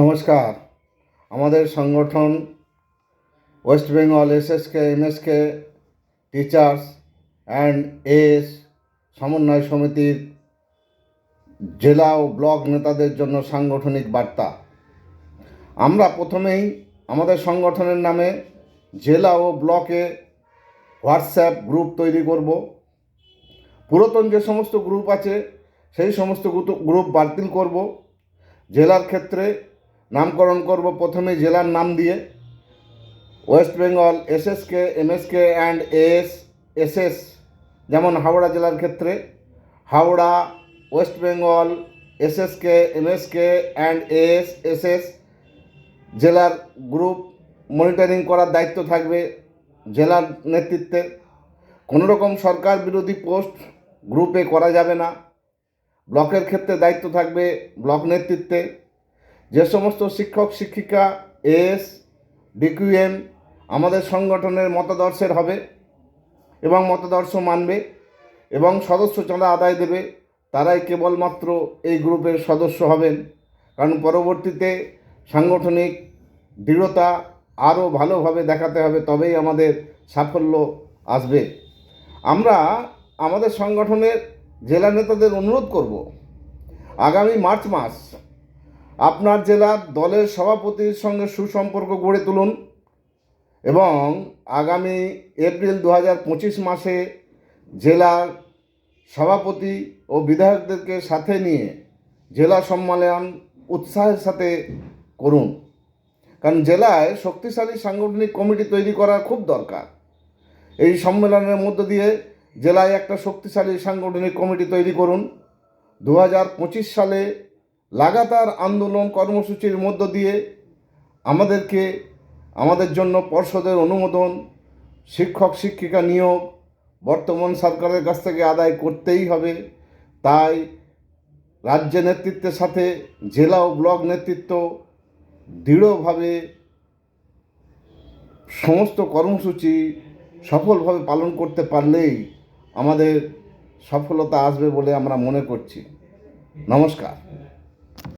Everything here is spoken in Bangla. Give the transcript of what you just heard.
নমস্কার। আমাদের সংগঠন West Bengal S S SSK, MSK, teachers and S সমন্বয় সমিতির জেলা ও ব্লক নেতাদের জন্য সাংগঠনিক বার্তা। আমরা প্রথমেই আমাদের সংগঠনের নামে জেলা ও ব্লকে হোয়াটসঅ্যাপ গ্রুপ তৈরি করব। পুরাতন যে সমস্ত গ্রুপ আছে, সেই সমস্ত গ্রুপ বাতিল করব। জেলার ক্ষেত্রে নামকরণ করব প্রথমে জেলার নাম দিয়ে। West Bengal SSK MSK and S SS যেমন হাওড়া জেলার ক্ষেত্রে। Howrah, West Bengal SSK MSK and S SS জেলার গ্রুপ মনিটরিং করার দায়িত্ব থাকবে জেলার নেতৃত্বে। কোনো রকম সরকার বিরোধী পোস্ট গ্রুপে করা যাবে না। ব্লকের ক্ষেত্রে দায়িত্ব থাকবে ব্লক নেতৃত্বে। যে সমস্ত শিক্ষক, শিক্ষিকা এস ডিকিউএম আমাদের সংগঠনের মতাদর্শের হবে এবং মতাদর্শ মানবে এবং সদস্য চাঁদা আদায় দেবে, তারাই কেবলমাত্র এই গ্রুপের সদস্য হবেন। কারণ পরবর্তীতে সাংগঠনিক দৃঢ়তা আরও ভালোভাবে দেখাতে হবে, তবেই আমাদের সাফল্য আসবে। আমরা আমাদের সংগঠনের জেলা নেতাদের অনুরোধ করব, আগামী মার্চ মাস আপনার জেলার দলের সভাপতির সঙ্গে সুসম্পর্ক গড়ে তুলুন এবং আগামী এপ্রিল দু হাজার পঁচিশ মাসে জেলার সভাপতি ও বিধায়কদেরকে সাথে নিয়ে জেলা সম্মেলন উৎসাহের সাথে করুন। কারণ জেলায় শক্তিশালী সাংগঠনিক কমিটি তৈরি করা খুব দরকার। এই সম্মেলনের মধ্য দিয়ে জেলায় একটা শক্তিশালী সাংগঠনিক কমিটি তৈরি করুন। দু হাজার পঁচিশ সালে লাগাতার আন্দোলন কর্মসূচির মধ্য দিয়ে আমাদেরকে, আমাদের জন্য পর্ষদের অনুমোদন, শিক্ষক শিক্ষিকা নিয়োগ বর্তমান সরকারের কাছ থেকে আদায় করতেই হবে। তাই রাজ্য নেতৃত্বের সাথে জেলা ও ব্লক নেতৃত্ব দৃঢ়ভাবে সমস্ত কর্মসূচি সফলভাবে পালন করতে পারলেই আমাদের সফলতা আসবে বলে আমরা মনে করছি। নমস্কার।